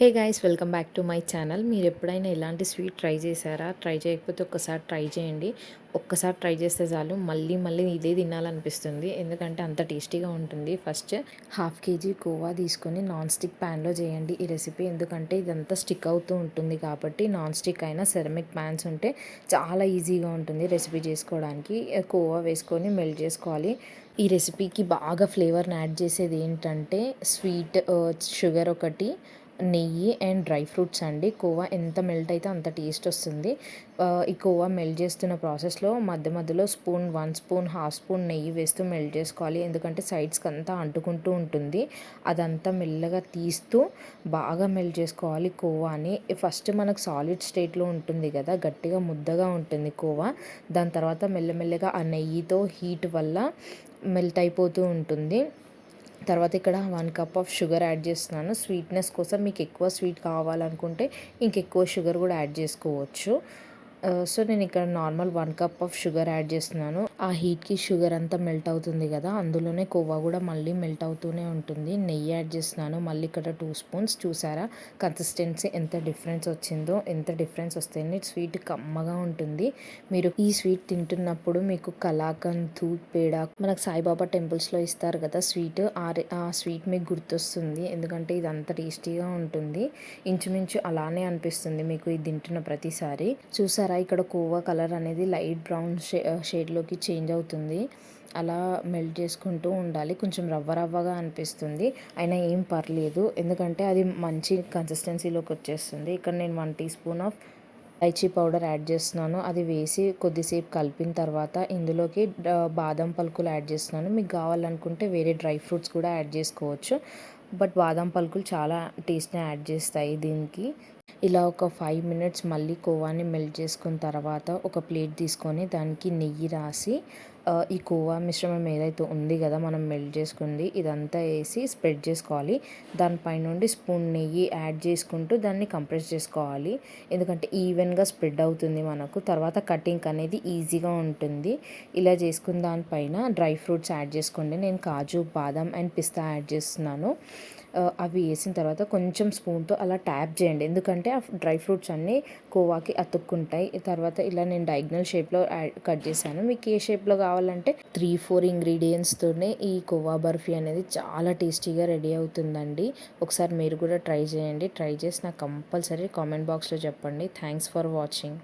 Hey guys welcome back to my channel. మీరు ఎప్పుడైనా ఇలాంటి స్వీట్ ట్రై చేశారా? ట్రై చేయకపోతే ఒక్కసారి ట్రై చేయండి. ఒక్కసారి ట్రై చేస్తే చాలు మళ్ళీ మళ్ళీ ఇదే తినాలనిపిస్తుంది. ఎందుకంటే అంత టేస్టీగా ఉంటుంది. ఫస్ట్ హాఫ్ కేజీ కోవా తీసుకొని నాన్ స్టిక్ ప్యాన్లో చేయండి ఈ రెసిపీ. ఎందుకంటే ఇదంతా స్టిక్ అవుతూ ఉంటుంది కాబట్టి నాన్ స్టిక్ అయినా సెరమిక్ ప్యాన్స్ ఉంటే చాలా ఈజీగా ఉంటుంది రెసిపీ చేసుకోవడానికి. కోవా వేసుకొని మెల్ట్ చేసుకోవాలి. ఈ రెసిపీకి బాగా ఫ్లేవర్ని యాడ్ చేసేది ఏంటంటే స్వీట్ షుగర్ ఒకటి నెయ్యి అండ్ డ్రై ఫ్రూట్స్ అండి. కోవా ఎంత మెల్ట్ అయితే అంత టేస్ట్ వస్తుంది. ఈ కోవా మెల్ట్ చేస్తున్న ప్రాసెస్లో మధ్య మధ్యలో spoon one spoon half spoon నెయ్యి వేస్తూ మెల్ట్ చేసుకోవాలి. ఎందుకంటే సైడ్స్కి అంతా అంటుకుంటూ ఉంటుంది. అదంతా మెల్లగా తీస్తూ బాగా మెల్ట్ చేసుకోవాలి కోవాని. ఫస్ట్ మనకు సాలిడ్ స్టేట్లో ఉంటుంది కదా గట్టిగా ముద్దగా ఉంటుంది కోవా. దాని తర్వాత మెల్లమెల్లగా ఆ నెయ్యితో హీట్ వల్ల మెల్ట్ అయిపోతూ ఉంటుంది. తర్వాత ఇక్కడ one cup of sugar add చేస్తున్నాను. స్వీట్నెస్ కోసం మీకు ఎక్కువ స్వీట్ కావాలనుకుంటే ఇంకెక్కువ షుగర్ కూడా యాడ్ చేసుకోవచ్చు. సో నేను ఇక్కడ normal one cup of sugar add చేస్తున్నాను. ఆ హీట్కి షుగర్ అంతా మెల్ట్ అవుతుంది కదా అందులోనే కోవా కూడా మళ్ళీ మెల్ట్ అవుతూనే ఉంటుంది. నెయ్యి యాడ్ చేస్తున్నాను మళ్ళీ ఇక్కడ టూ స్పూన్స్. చూసారా? కన్సిస్టెన్సీ ఎంత డిఫరెన్స్ వచ్చిందో ఎంత డిఫరెన్స్ వస్తుంది స్వీట్ కమ్మగా ఉంటుంది. మీరు ఈ స్వీట్ తింటున్నప్పుడు మీకు కలాకండ్ పేడ మనకు సాయిబాబా టెంపుల్స్లో ఇస్తారు కదా స్వీట్ ఆ స్వీట్ మీకు గుర్తొస్తుంది. ఎందుకంటే ఇది అంత టేస్టీగా ఉంటుంది. ఇంచుమించు అలానే అనిపిస్తుంది మీకు ఇది తింటున్న ప్రతిసారి. చూసారా? చూసారా? ఇక్కడ కోవా కలర్ అనేది లైట్ బ్రౌన్ షే షేడ్లోకి చేంజ్ అవుతుంది. అలా మెల్ట్ చేసుకుంటూ ఉండాలి. కొంచెం రవ్వ రవ్వగా అనిపిస్తుంది. అయినా ఏం పర్లేదు. ఎందుకంటే అది మంచి కన్సిస్టెన్సీలోకి వచ్చేస్తుంది. ఇక్కడ నేను one teaspoon of elaichi powder add చేస్తున్నాను. అది వేసి కొద్దిసేపు కలిపిన తర్వాత ఇందులోకి బాదం పలుకులు యాడ్ చేస్తున్నాను. మీకు కావాలనుకుంటే వేరే డ్రై ఫ్రూట్స్ కూడా యాడ్ చేసుకోవచ్చు. బట్ బాదం పలుకులు చాలా టేస్ట్ని యాడ్ చేస్తాయి దీనికి. ఇలా ఒక ఫైవ్ మినిట్స్ మళ్ళీ కోవాని మెల్ట్ చేసుకున్న తర్వాత ఒక ప్లేట్ తీసుకొని దానికి నెయ్యి రాసి ఈ కోవా మిశ్రమం ఏదైతే ఉంది కదా మనం మెల్ట్ చేసుకుంది ఇదంతా వేసి స్ప్రెడ్ చేసుకోవాలి. దానిపై నుండి స్పూన్ నెయ్యి యాడ్ చేసుకుంటూ దాన్ని కంప్రెస్ చేసుకోవాలి. ఎందుకంటే ఈవెన్గా స్ప్రెడ్ అవుతుంది మనకు. తర్వాత కటింగ్ అనేది ఈజీగా ఉంటుంది. ఇలా చేసుకున్న దానిపైన డ్రై ఫ్రూట్స్ యాడ్ చేసుకోండి. నేను కాజు బాదం అండ్ పిస్తా యాడ్ చేస్తున్నాను. అవి వేసిన తర్వాత కొంచెం స్పూన్తో అలా ట్యాప్ చేయండి. ఎందుకంటే ఆ డ్రై ఫ్రూట్స్ అన్నీ కోవాకి అతుక్కుంటాయి. తర్వాత ఇలా నేను డయాగ్నల్ షేప్లో కట్ చేశాను. మీకు ఏ షేప్లో కావాలంటే త్రీ ఫోర్ ఇంగ్రీడియంట్స్తోనే ఈ కోవా బర్ఫీ అనేది చాలా టేస్టీగా రెడీ అవుతుందండి. ఒకసారి మీరు కూడా ట్రై చేయండి. ట్రై చేసి నాకు కంపల్సరీ కామెంట్ బాక్స్లో చెప్పండి. Thanks for watching.